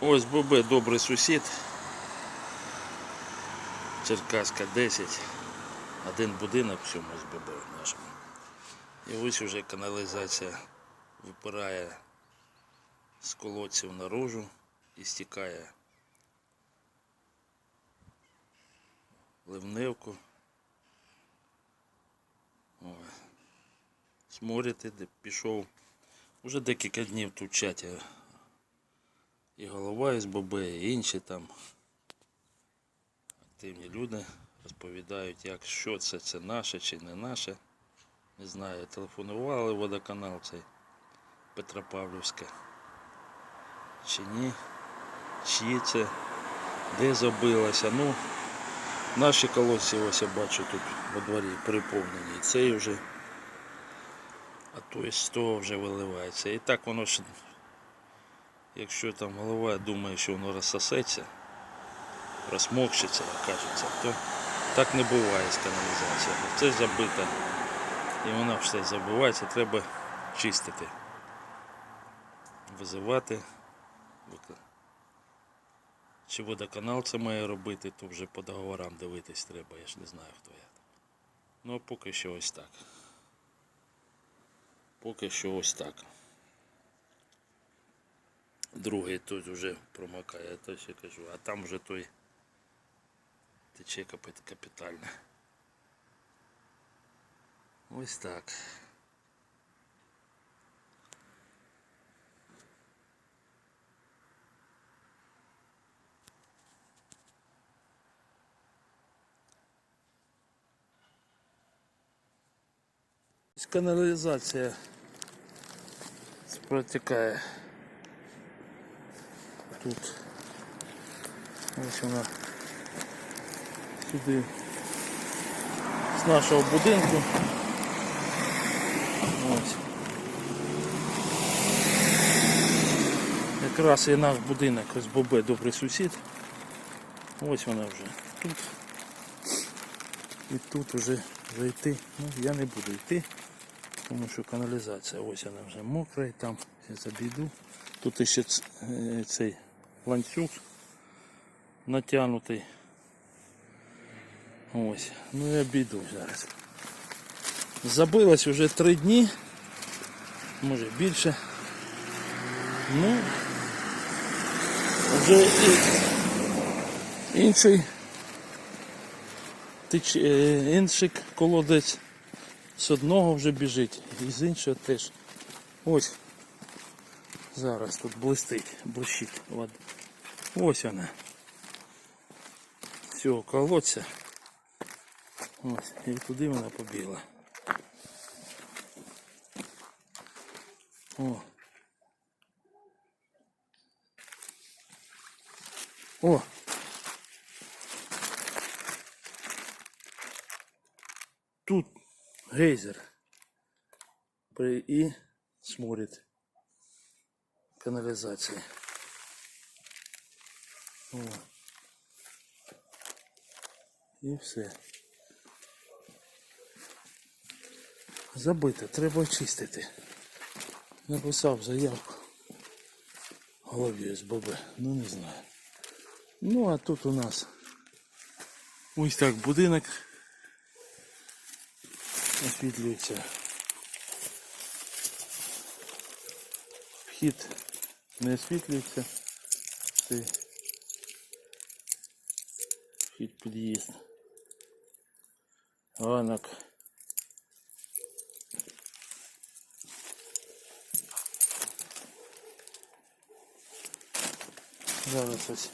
Ось ББ добрий сусід. Черкаська 10. Один будинок в цьому СББ нашому. І ось вже каналізація випирає з колодців наружу і стікає ливневку. Ой. Сморити, де пішов. Уже декілька днів тут чаті і голова СББ, і інші там активні люди розповідають, як що це, це наше чи не наше. Не знаю, телефонували водоканал цей Петропавлівське. Чи ні? Чиї це? Де забилося? Ну, наші колодці ось я бачу тут во дворі переповнені. І цей вже, а то з того вже виливається. І так воно Якщо там голова думає, що воно розсосеться, розмокшиться, як кажеться, то так не буває з каналізацією. Це забита. І вона все забивається, треба чистити. Визивати. Чи водоканал це має робити, то вже по договорам дивитись треба, я ж не знаю хто я. Ну а поки що ось так. Поки що ось так. Другий тут вже промокає, то ще кажу, а там вже той тече капітально. Ось так. Каналізація протікає тут. Ось вона сюди з нашого будинку. Ось. Якраз і наш будинок, ось Бобе, добрий сусід. Ось вона вже тут. І тут вже зайти. Ну, я не буду йти, тому що каналізація, ось вона вже мокра і там я забіду. Тут ще е, цей ланцюг натягнутий. Ось, ну я обійду зараз. Забилось вже три дні, може більше. Ну, вже інший тич, е, інший колодець з одного вже біжить, і з іншого теж. Ось зараз тут блистить, блищить вода. Ось вона. З цього колодця. Ось, і туди вона побігла. О. О. Тут гейзер. При- І сморит Каналізації. О. І все. Забито, треба очистити. Написав заявку. Голові СББ, ну не знаю. Ну а тут у нас ось так будинок освітлюється. Вхід не освітлюється. Це вхід під'їзд. Ранок. Зараз ось.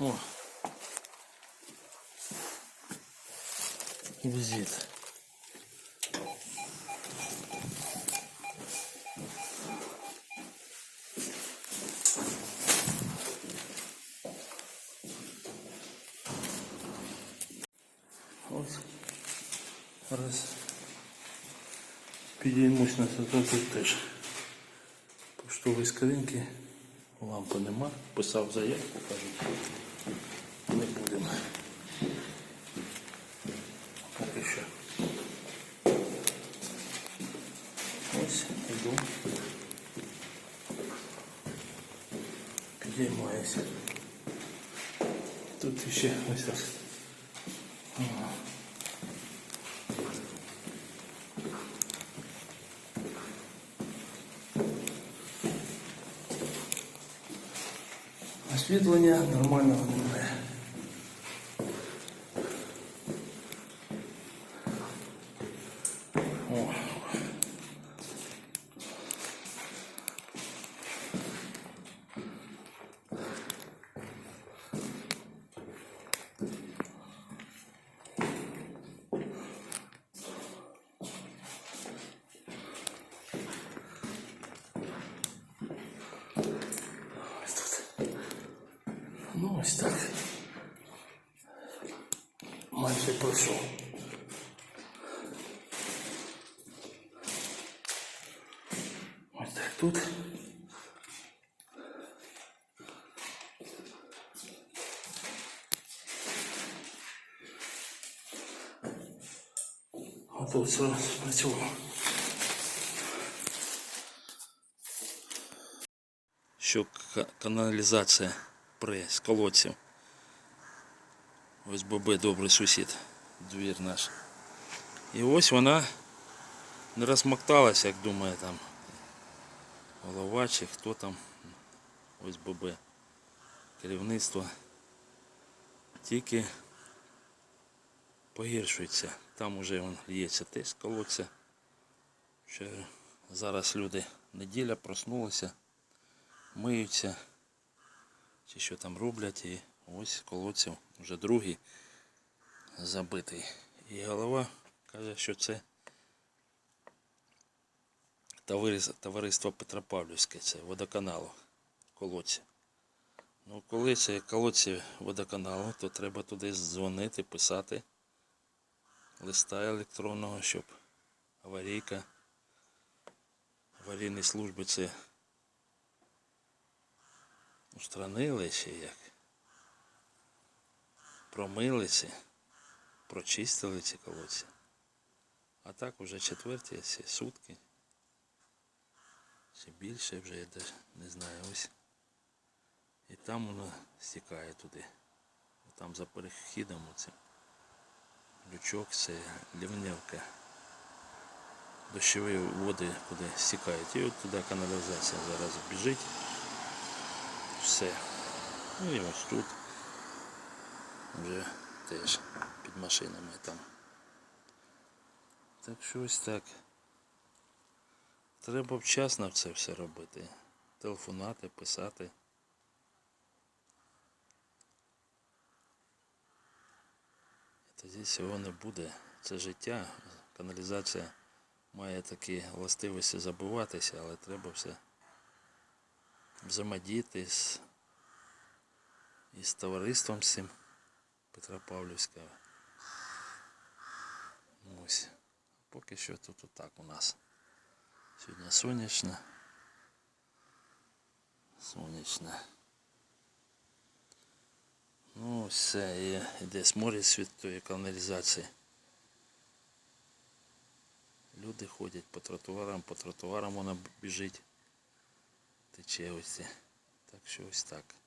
О. Візит. Раз. Підіймусь на садок теж. Поштові скриньки. Лампи нема. Писав заявку, кажуть. Не будемо. Поки що. Ось, іду. підіймаюся. Тут ще ось так. Освітлення нормального. О. Ось тут. Ну, ось так. Майже. Ось так тут. Тут все спрацювало. Що ка- каналізація при з колодців. Ось бобе добрий сусід, двір наш. І ось вона не розмокталася, як думає там голова чи хто там. Ось бобе. Керівництво. Тільки погіршується. Там уже лється теж колодця. Зараз люди неділя проснулися, миються чи що там роблять, і ось колодців вже другий забитий. І голова каже, що це товариство Петропавлівське, це водоканалу колодці. Ну, коли це колодці водоканалу, то треба туди дзвонити, писати листа електронного, щоб аварійка, аварійні служби це устранили чи як. Промили ці, прочистили ці колодці. А так вже четверті сутки. Чи більше вже я даже не знаю ось. І там воно стікає туди. Там за перехідом оцим. Лючок це лівневка. Дощові води куди стікають. І от туди каналізація зараз біжить. Все. Ну і ось тут вже теж машинами там. Так що ось так. Треба вчасно це все робити. Телефонати, писати. Тоді цього не буде. Це життя. Каналізація має такі властивості забуватися, але треба все взаємодіяти з, із товариством з цим Петропавлівського. Ну, Ось. Поки що тут отак у нас. Сьогодні сонячно. Сонячно. Ну, все, є, іде сморід від тої каналізації. Люди ходять по тротуарам, по тротуарам вона біжить. Тече ось. Так що ось так.